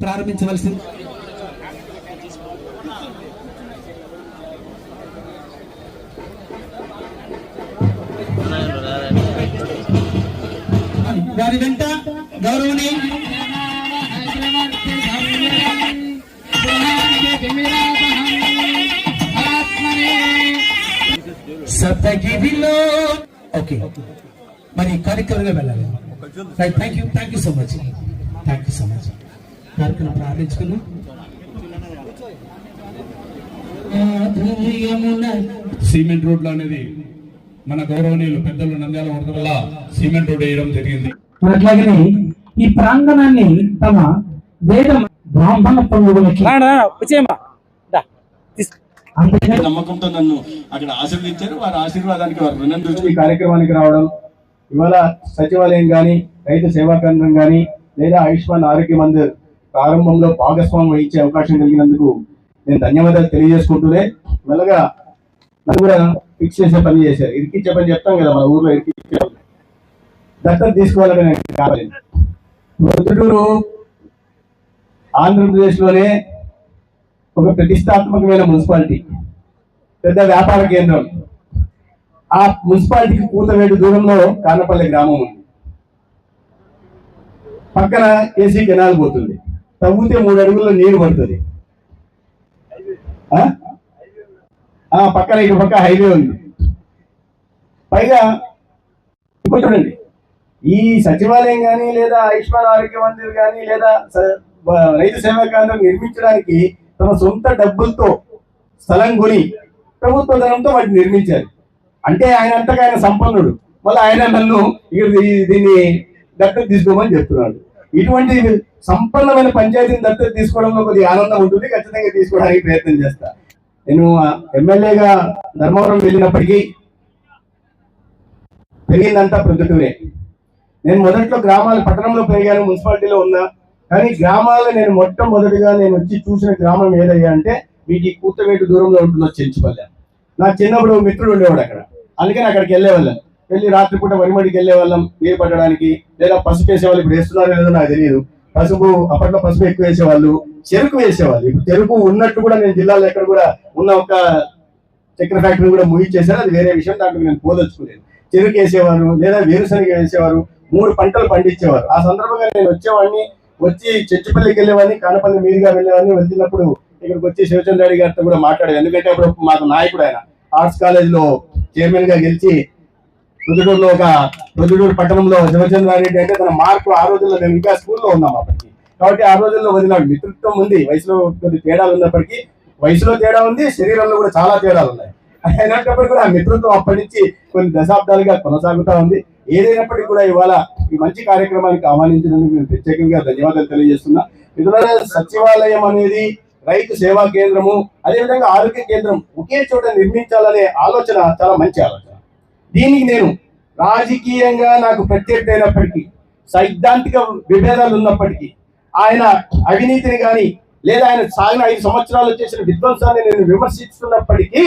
ప్రారంభించవలసింది. వారి వెంట గౌరవనీయ సప్తగిరిలో ఓకే. మరి కార్యక్రమంగా వెళ్ళాలి. Thank you thank you so much thank you so much కార్యక్రమం ప్రారంభించుకున్నాం సిమెంట్ రోడ్లు అనేది మన గౌరవనీయులు పెద్దలు నంద్యాల వరద వల్ల సిమెంట్ రోడ్ వేయడం జరిగింది. మరి అట్లాగనే ఈ ప్రాంగణాన్ని తమ వేద బ్రాహ్మణ పండుగలకి నమ్మకంతో నన్ను అక్కడ ఆశీర్వదించారు. వారి ఆశీర్వాదానికి వారు రుణం చూసి ఈ కార్యక్రమానికి రావడం ఇవాళ సచివాలయం గాని రైతు సేవా కేంద్రం గాని లేదా ఆయుష్మాన్ ఆరోగ్య మందిర్ ప్రారంభంలో భాగస్వామ్యం వహించే అవకాశం కలిగినందుకు నేను ధన్యవాదాలు తెలియజేసుకుంటూనే మెల్లగా నన్ను కూడా ఫిక్స్ చేసే పని చేశారు. ఇరికిచ్చే పని చెప్తాం కదా మన ఊర్లో ఇరికిచ్చే దత్తత తీసుకోవాలని కావాలి. ప్రొద్దుటూరు ఆంధ్రప్రదేశ్లోనే ఒక ప్రతిష్టాత్మకమైన మున్సిపాలిటీ పెద్ద వ్యాపార కేంద్రం. ఆ మున్సిపాలిటీకి కూతవేడు దూరంలో కానపల్లి గ్రామం ఉంది. పక్కన ఏసీ కెనాల్ పోతుంది. తవ్వితే మూడు అడుగుల్లో నీరు పడుతుంది. ఆ? ఆ, పక్కన ఇటు పక్క హైవే ఉంది. పైగా ఇప్పుడు చూడండి. ఈ సచివాలయం కానీ లేదా ఆయుష్మాన్ ఆరోగ్య మందిర్ కానీ లేదా రైతు సేవా కేంద్రం నిర్మించడానికి తమ సొంత డబ్బులతో స్థలం కొని ప్రభుత్వ ధనంతో వాటిని నిర్మించారు. అంటే ఆయన అంతగా ఆయన సంపన్నుడు. మళ్ళీ ఆయన నన్ను ఇక్కడ దీన్ని దత్తత తీసుకోమని చెప్తున్నాడు. ఇటువంటి సంపన్నమైన పంచాయతీని దత్తత తీసుకోవడంలో కొద్దిగా ఆనందం ఉంటుంది. ఖచ్చితంగా తీసుకోవడానికి ప్రయత్నం చేస్తా. నేను ఎమ్మెల్యేగా ధర్మవరం వెళ్ళినప్పటికీ పెరిగిందంతా ప్రొద్దుటూరే. నేను మొదట్లో గ్రామాలు పట్టణంలో పెరిగాను మున్సిపాలిటీలో ఉన్నా. కానీ గ్రామాలు నేను మొట్టమొదటిగా నేను వచ్చి చూసిన గ్రామం ఏదయ్యా అంటే మీకు కూతవేటు దూరంలో ఉంటుందో చెంచుపల్లె. నా చిన్నప్పుడు మిత్రుడు ఉండేవాడు అక్కడ. అందుకని అక్కడికి వెళ్ళేవాళ్ళం. వెళ్ళి రాత్రిపూట వరిమడికి వెళ్ళేవాళ్ళం నీరు పట్టడానికి లేదా పసుపు వేసేవాళ్ళు ఇప్పుడు వేస్తున్నారో లేదో నాకు తెలియదు పసుపు అప్పట్లో పసుపు ఎక్కువ వేసేవాళ్ళు చెరుకు వేసేవాళ్ళు. ఇప్పుడు చెరుకు ఉన్నట్టు కూడా నేను జిల్లాలో ఎక్కడ కూడా ఉన్న ఒక చక్కెర ఫ్యాక్టరీ కూడా ముగించేశారు అది వేరే విషయం దాంట్లో నేను పోదలుచుకోలేదు చెరుకు వేసేవారు లేదా వేరుశనగ వేసేవారు మూడు పంటలు పండించేవారు. ఆ సందర్భంగా నేను వచ్చేవాడిని వచ్చి చెచ్చిపల్లికి వెళ్ళేవాడిని కానపల్లి మీదుగా వెళ్ళేవాడిని వెళ్తున్నప్పుడు ఇక్కడికి వచ్చి శివచంద్ర రెడ్డి గారితో కూడా మాట్లాడారు ఎందుకంటే అప్పుడు మాకు నాయకుడు ఆయన. ఆర్ట్స్ కాలేజ్లో చైర్మన్గా గెలిచి రుదుడూరులో ఒక రుదుడూరు పట్టణంలో శివచంద్రారెడ్డి అంటే తన మార్పు ఆ రోజుల్లో మేము ఇంకా స్కూల్లో ఉన్నాం అప్పటికి. కాబట్టి ఆ రోజుల్లో వదిలినాడు మిత్రత్వం ఉంది. వయసులో కొద్ది తేడాలు ఉన్నప్పటికీ వయసులో తేడా ఉంది శరీరంలో కూడా చాలా తేడాలు ఉన్నాయి. అయినప్పటికీ కూడా ఆ మిత్రత్వం అప్పటి నుంచి కొన్ని దశాబ్దాలుగా కొనసాగుతా ఉంది. ఏదైనప్పటికీ కూడా ఇవాళ ఈ మంచి కార్యక్రమానికి ఆహ్వానించినందుకు నేను ప్రత్యేకంగా ధన్యవాదాలు తెలియజేస్తున్నా. మిత్రులారా సచివాలయం అనేది రైతు సేవా కేంద్రము అదేవిధంగా ఆరోగ్య కేంద్రం ఒకే చోట నిర్మించాలనే ఆలోచన చాలా మంచి ఆలోచన. దీనికి నేను రాజకీయంగా నాకు ప్రత్యర్థి అయినప్పటికీ సైద్ధాంతిక విభేదాలు ఉన్నప్పటికీ ఆయన అవినీతిని కానీ లేదా ఆయన సాగిన ఐదు సంవత్సరాలు చేసిన విధ్వంసాన్ని నేను విమర్శిస్తున్నప్పటికీ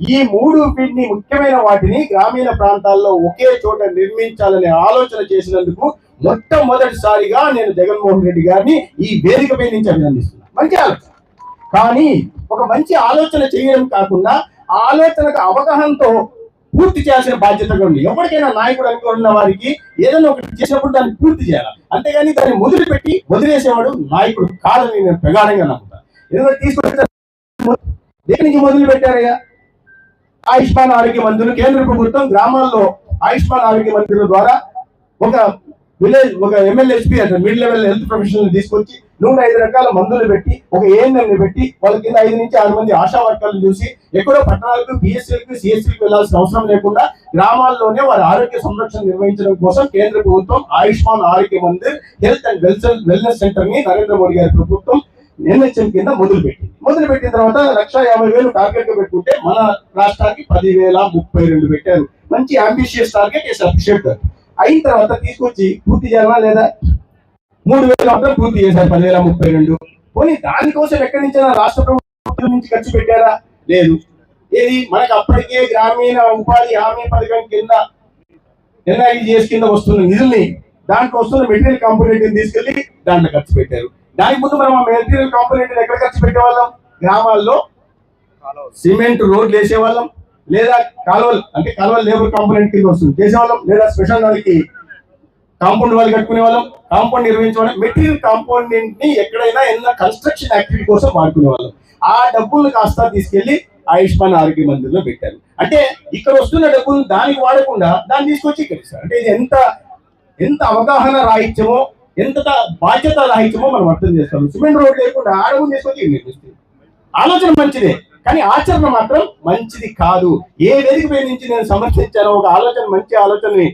ఈ మూడు వీటిని ముఖ్యమైన వాటిని గ్రామీణ ప్రాంతాల్లో ఒకే చోట నిర్మించాలనే ఆలోచన చేసినందుకు మొట్టమొదటిసారిగా నేను జగన్మోహన్ రెడ్డి గారిని ఈ వేదికపై నుంచి అభినందిస్తున్నాను. మంచి ఆలోచన. కానీ ఒక మంచి ఆలోచన చేయడం కాకుండా ఆ ఆలోచనకు అవగాహనతో పూర్తి చేయాల్సిన బాధ్యత ఉంది. ఎవరికైనా నాయకుడు అనుకున్న వారికి ఏదైనా ఒకటి చేసినప్పుడు దాన్ని పూర్తి చేయాలి. అంతేగాని దాన్ని మొదలుపెట్టి వదిలేసేవాడు నాయకుడు కాదని నేను ప్రగాఢంగా నమ్ముతాను ఎందుకంటే తీసుకొచ్చిన దేని నుంచి మొదలు పెట్టారయ్యా ఆయుష్మాన్ ఆరోగ్య మందులు. కేంద్ర ప్రభుత్వం గ్రామాల్లో ఆయుష్మాన్ ఆరోగ్య మందుల ద్వారా ఒక విలేజ్ ఒక ఎమ్మెల్యేస్పీ అంటే మిడ్ లెవెల్ హెల్త్ ప్రొఫెషనల్ తీసుకొచ్చి నూట ఐదు రకాల మందులు పెట్టి ఒక ఏఎన్ఎం పెట్టి వాళ్ళ కింద ఐదు నుంచి ఆరు మంది ఆశా వర్కర్లు చూసి ఎక్కడో పట్టణాలకు పిఎస్సీలకు సిఎస్సీలకు వెళ్ళాల్సిన అవసరం లేకుండా గ్రామాల్లోనే వారి ఆరోగ్య సంరక్షణ నిర్వహించడం కోసం కేంద్ర ప్రభుత్వం Ayushman Arogya Mandir health and wellness సెంటర్ని నరేంద్ర మోడీ గారి ప్రభుత్వం ఎన్హెచ్ఎం కింద మొదలు పెట్టింది. మొదలు పెట్టిన తర్వాత లక్ష యాభై వేలు టార్గెట్ పెట్టుకుంటే మన రాష్ట్రానికి పదివేల ముప్పై రెండు పెట్టారు. మంచి అంబిషియస్ టార్గెట్ ఎస్ అప్రిషియేట్ అయిన తర్వాత తీసుకొచ్చి పూర్తి చేయాలా లేదా? మూడు వేలు మాత్రం పూర్తి చేశారు పదివేల ముప్పై రెండు. పోనీ దానికోసం ఎక్కడి నుంచి రాష్ట్ర ప్రభుత్వం నుంచి ఖర్చు పెట్టారా? లేదు. ఏది? మనకు అప్పటికే గ్రామీణ ఉపాధి హామీ పథకం కింద ఎన్ఐజిఎస్ కింద వస్తున్న నిధుల్ని దాంట్లో వస్తున్న మెటీరియల్ కాంపోనెంట్ తీసుకెళ్ళి దాంట్లో ఖర్చు పెట్టారు. దానికి ముందు మనం ఆ మెటీరియల్ కాంపోనెంట్ ఎక్కడ ఖర్చు పెట్టేవాళ్ళం? గ్రామాల్లో సిమెంట్ రోడ్లు వేసేవాళ్ళం లేదా కాలువలు అంటే కాలువలు లేబర్ కాంపోనెంట్ కింద వస్తుంది చేసేవాళ్ళం లేదా స్పెషల్ దానికి కాంపౌండ్ వాళ్ళు కట్టుకునే వాళ్ళం కాంపౌండ్ నిర్వహించే వాళ్ళం మెటీరియల్ కాంపౌండెంట్ని ఎక్కడైనా ఏదైనా కన్స్ట్రక్షన్ యాక్టివిటీ కోసం వాడుకునే వాళ్ళం. ఆ డబ్బులు కాస్త తీసుకెళ్ళి ఆయుష్మాన్ ఆరోగ్య మందిర్లో పెట్టారు. అంటే ఇక్కడ వస్తున్న డబ్బులు దానికి వాడకుండా దాన్ని తీసుకొచ్చి ఇక్కడ ఇస్తారు. అంటే ఇది ఎంత ఎంత అవగాహన రాహిత్యమో ఎంత బాధ్యత రాహిత్యమో మనం అర్థం చేస్తాం సిమెంట్ రోడ్ లేకుండా అడుగు తీసుకొచ్చి నిర్మిస్తుంది ఆలోచన మంచిదే కానీ ఆచరణ మాత్రం మంచిది కాదు. ఏ వేదిక పై నుంచి నేను సమర్థించానో ఒక ఆలోచన మంచి ఆలోచనని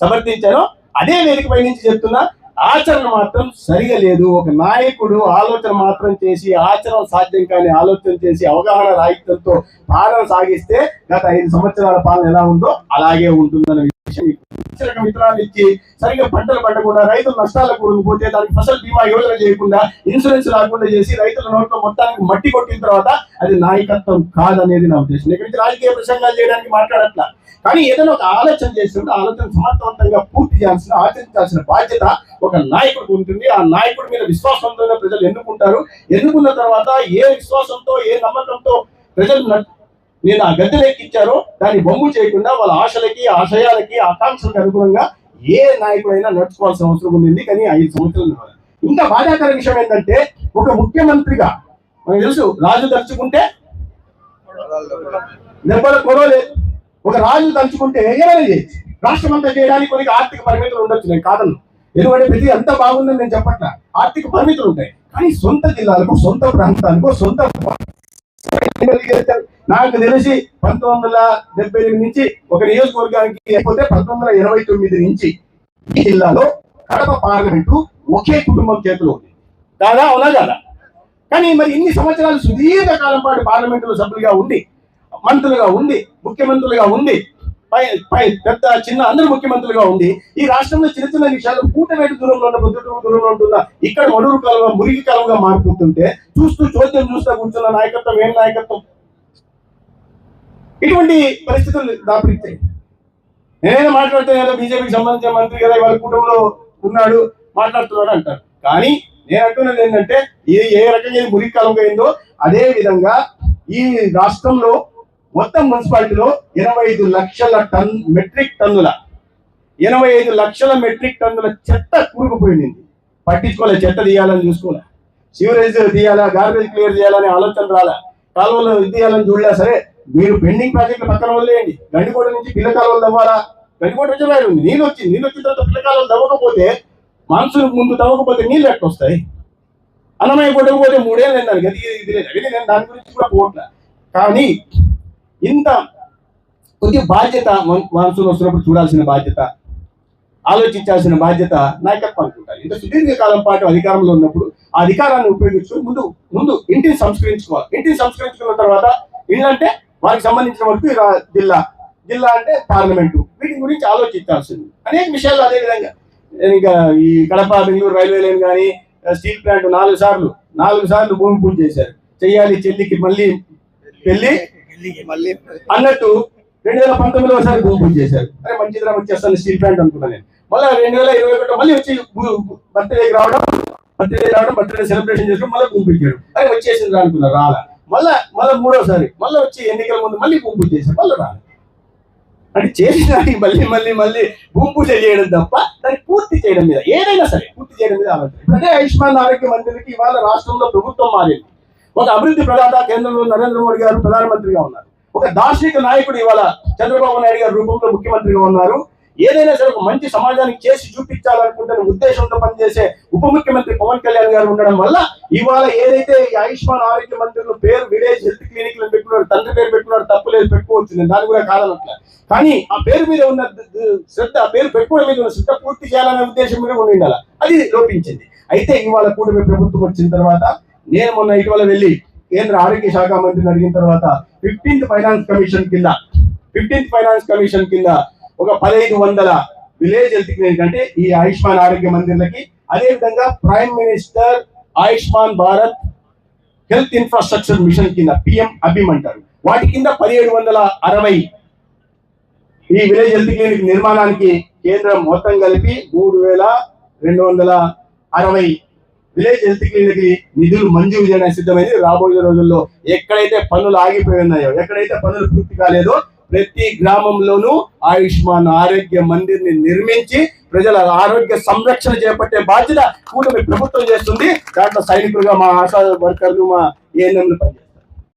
సమర్థించానో అదే వేదిక పై నుంచి చెప్తున్నా ఆచరణ మాత్రం సరిగా లేదు. ఒక నాయకుడు ఆలోచన మాత్రం చేసి ఆచరణ సాధ్యం కాని ఆలోచన చేసి అవగాహన రాహిత్యంతో పాలన సాగిస్తే గత ఐదు సంవత్సరాల పాలన ఎలా ఉందో అలాగే ఉంటుందన్న విత్తనాలు ఇచ్చి సరిగ్గా పంటలు పట్టకుండా రైతులు నష్టాలకు కూరుకుపోతే దానికి ఫసల్ బీమా యోజన చేయకుండా ఇన్సూరెన్స్ రాకుండా చేసి రైతుల నోట్లో మొత్తానికి మట్టి కొట్టిన తర్వాత అది నాయకత్వం కాదనేది నా ఉద్దేశం. ఇక్కడి నుంచి రాజకీయ ప్రసంగాలు చేయడానికి మాట్లాడట్లా. కానీ ఏదైనా ఒక ఆలోచన చేస్తుంటే ఆలోచన సమర్థవంతంగా పూర్తి చేయాల్సిన ఆచరించాల్సిన బాధ్యత ఒక నాయకుడికి ఉంటుంది. ఆ నాయకుడి మీద విశ్వాసంతో ప్రజలు ఎన్నుకుంటారు. ఎన్నుకున్న తర్వాత ఏ విశ్వాసంతో ఏ నమ్మకంతో ప్రజలు నేను ఆ గద్దెలు ఎక్కించారో దాన్ని బొమ్ము చేయకుండా వాళ్ళ ఆశలకి ఆశయాలకి ఆకాంక్షలకు అనుగుణంగా ఏ నాయకుడైనా నడుచుకోవాల్సిన అవసరం ఉంది. కానీ ఐదు సంవత్సరాలు ఇంకా బాధాకర విషయం ఏంటంటే ఒక ముఖ్యమంత్రిగా మనకు తెలుసు రాజు తలుచుకుంటే దెబ్బల కొరవలేదు ఒక రాజు తలుచుకుంటే ఏమైనా చేయొచ్చు. రాష్ట్రం అంతా చేయడానికి కొన్ని ఆర్థిక పరిమితులు ఉండొచ్చు. నేను కాదను ఎందుకంటే ప్రతి ఎంత బాగుందని నేను చెప్పట్లా. ఆర్థిక పరిమితులు ఉంటాయి. కానీ సొంత జిల్లాలకు సొంత ప్రాంతాలకు సొంత నాకు తెలిసి పంతొమ్మిది వందల డెబ్బై ఎనిమిది నుంచి ఒక నియోజకవర్గానికి లేకపోతే పంతొమ్మిది వందల ఇరవై తొమ్మిది నుంచి ఈ జిల్లాలో కడప పార్లమెంటు ఒకే కుటుంబం చేతిలో ఉంది. కాదా అవునా కాదా కానీ మరి ఇన్ని సంవత్సరాలు సుదీర్ఘ కాలం పాటు పార్లమెంటులో సభ్యులుగా ఉండి మంత్రులుగా ఉండి ముఖ్యమంత్రులుగా ఉండి పై పై పెద్ద చిన్న అందరు ముఖ్యమంత్రులుగా ఉండి ఈ రాష్ట్రంలో చిన్న చిన్న విషయాలు కూటవేటు దూరంలో ఉన్న బుద్ధుడు దూరంలో ఉంటున్న ఇక్కడ మడుగు కాలంగా మురిగి కాలంగా మారిపోతుంటే చూస్తూ చోద్యం చూస్తూ కూర్చున్న నాయకత్వం ఏం నాయకత్వం? ఇటువంటి పరిస్థితులు దాపరిస్తాయి నేనైనా మాట్లాడితే ఏదో బీజేపీకి సంబంధించిన మంత్రి కదా వాళ్ళ కుటుంబంలో ఉన్నాడు మాట్లాడుతున్నాడు అంటారు. కానీ నేను అంటున్నది ఏంటంటే ఏ ఏ రకంగా మురికి కాలంగా అయిందో అదే విధంగా ఈ రాష్ట్రంలో మొత్తం మున్సిపాలిటీలో ఇరవై ఐదు లక్షల టన్ మెట్రిక్ టన్నుల ఎనభై ఐదు లక్షల మెట్రిక్ టన్నుల చెత్త కూరుకుపోయింది. పట్టించుకోలే చెత్త తీయాలని చూసుకోలే. సివరేజ్ తీయాలా గార్బేజ్ క్లియర్ చేయాలని ఆలోచన రాలా. కాలువలు తీయాలని చూడలే సరే. మీరు పెండింగ్ ప్రాజెక్టులు పక్కన వదిలేయండి. గండికోట నుంచి పిల్ల కాలువలు తవ్వాలా? గండికోట నుంచి ఉంది నీళ్ళు వచ్చింది నీళ్ళు వచ్చిన తర్వాత పిల్ల కాలువలు తవ్వకపోతే మాన్సూన్ ముందు తవ్వకపోతే నీళ్ళు ఎట్లా వస్తాయి? అన్నమయ్య కొట్టకపోతే మూడేళ్ళు నేను దానికి అది ఇది లేదు. నేను దాని గురించి కూడా పోవట్లే కానీ ఇంత కొద్ది బాధ్యత మాన్సూన్ వస్తున్నప్పుడు చూడాల్సిన బాధ్యత ఆలోచించాల్సిన బాధ్యత నాయకత్వం అనుకుంటారు. ఇంత సుదీర్ఘ కాలం పాటు అధికారంలో ఉన్నప్పుడు ఆ అధికారాన్ని ఉపయోగించుకొని ముందు ముందు ఇంటిని సంస్కరించుకోవాలి. ఇంటిని సంస్కరించుకున్న తర్వాత ఇళ్ళంటే వారికి సంబంధించిన వరకు రా- జిల్లా జిల్లా అంటే పార్లమెంటు. వీటి గురించి ఆలోచించాల్సింది. అనేక విషయాలు అదే విధంగా. ఇంకా ఈ కడప బెంగళూరు రైల్వే లైన్ కానీ స్టీల్ ప్లాంట్ నాలుగు సార్లు నాలుగు సార్లు భూమి పూజ చేశారు. చెయ్యాలి చెల్లికి మళ్ళీ పెళ్ళి అన్నట్టు రెండు వేల పంతొమ్మిది ఒకసారి భూమి పూజ చేశారు. అరే మంచిది రా వచ్చేస్తాను స్టీల్ ప్లాంట్ అనుకున్నాను నేను. మళ్ళీ రెండు వేల ఇరవై ఒకటి మళ్ళీ వచ్చి బర్త్డేకి రావడం బర్త్డే రావడం బర్త్డే సెలబ్రేషన్ చేసుకోవడం మళ్ళీ భూమి పూజ చేయడం. అరే వచ్చేసింది రా అనుకున్నా రాలా. మళ్ళా మళ్ళీ మూడోసారి మళ్ళీ వచ్చి ఎన్నికల ముందు మళ్ళీ భూమి పూజ చేశారు మళ్ళీ రాలే. అంటే చేసిన దానికి మళ్ళీ మళ్ళీ మళ్ళీ భూమి పూజ చేయడం తప్ప దాన్ని పూర్తి చేయడం మీద ఏదైనా సరే పూర్తి చేయడం మీద ఆలోచన. అదే ఆయుష్మాన్ ఆరోగ్య మందిరికి ఇవాళ రాష్ట్రంలో ప్రభుత్వం మారింది. ఒక అభివృద్ధి ప్రదాత కేంద్రంలో నరేంద్ర మోడీ గారు ప్రధానమంత్రిగా ఉన్నారు. ఒక దార్శనిక నాయకుడు ఇవాళ చంద్రబాబు నాయుడు గారి రూపంలో ముఖ్యమంత్రిగా ఉన్నారు. ఏదైనా సరే ఒక మంచి సమాజానికి చేసి చూపించాలనుకుంటున్న ఉద్దేశంతో పనిచేసే ఉప ముఖ్యమంత్రి పవన్ కళ్యాణ్ గారు ఉండడం వల్ల ఇవాళ ఏదైతే ఈ ఆయుష్మాన్ ఆరోగ్య మంత్రులు పేరు విలేజ్ హెల్త్ క్లినిక్ పెట్టుకున్నారు తండ్రి పేరు పెట్టుకున్నారు తప్పు లేదు పెట్టుకోవచ్చు. నేను దాని కూడా కాదనట్లే కానీ ఆ పేరు మీద ఉన్న శ్రద్ధ ఆ పేరు పెట్టుకోవడం మీద ఉన్న శ్రద్ధ పూర్తి చేయాలనే ఉద్దేశం మీద ఉండి ఉండాలి? అది లోపించింది. అయితే ఇవాళ కూటమి ప్రభుత్వం వచ్చిన తర్వాత నేను మొన్న ఇటీవల వెళ్ళి కేంద్ర ఆరోగ్య శాఖ మంత్రిని అడిగిన తర్వాత ఫిఫ్టీన్త్ ఫైనాన్స్ కమిషన్ కింద ఫిఫ్టీన్త్ ఫైనాన్స్ కమిషన్ కింద ఒక పదహైదు వందల విలేజ్ హెల్త్ క్లినిక్ అంటే ఈ ఆయుష్మాన్ ఆరోగ్య మందిర్లకి అదే విధంగా prime minister Ayushman Bharat health infrastructure mission కింద పిఎం అభిమ్ అంటారు. వాటి కింద పదిహేడు వందల అరవై ఈ విలేజ్ హెల్త్ క్లినిక్ నిర్మాణానికి కేంద్రం మొత్తం కలిపి మూడు వేల రెండు వందల అరవై విలేజ్ హెల్త్ క్లినిక్ నిధులు మంజూరు చేయడానికి సిద్ధమైంది. రాబోయే రోజుల్లో ఎక్కడైతే పనులు ఆగిపోయి ఉన్నాయో ఎక్కడైతే పనులు పూర్తి కాలేదో ప్రతి గ్రామంలోనూ ఆయుష్మాన్ ఆరోగ్య మందిర్ని నిర్మించి ప్రజల ఆరోగ్య సంరక్షణ చేపట్టే బాధ్యత కూటమి ప్రభుత్వం చేస్తుంది. దాంట్లో సైనికులుగా మా ఆశా వర్కర్లు మా ఏఎన్ఎంలు పనిచేస్తారు.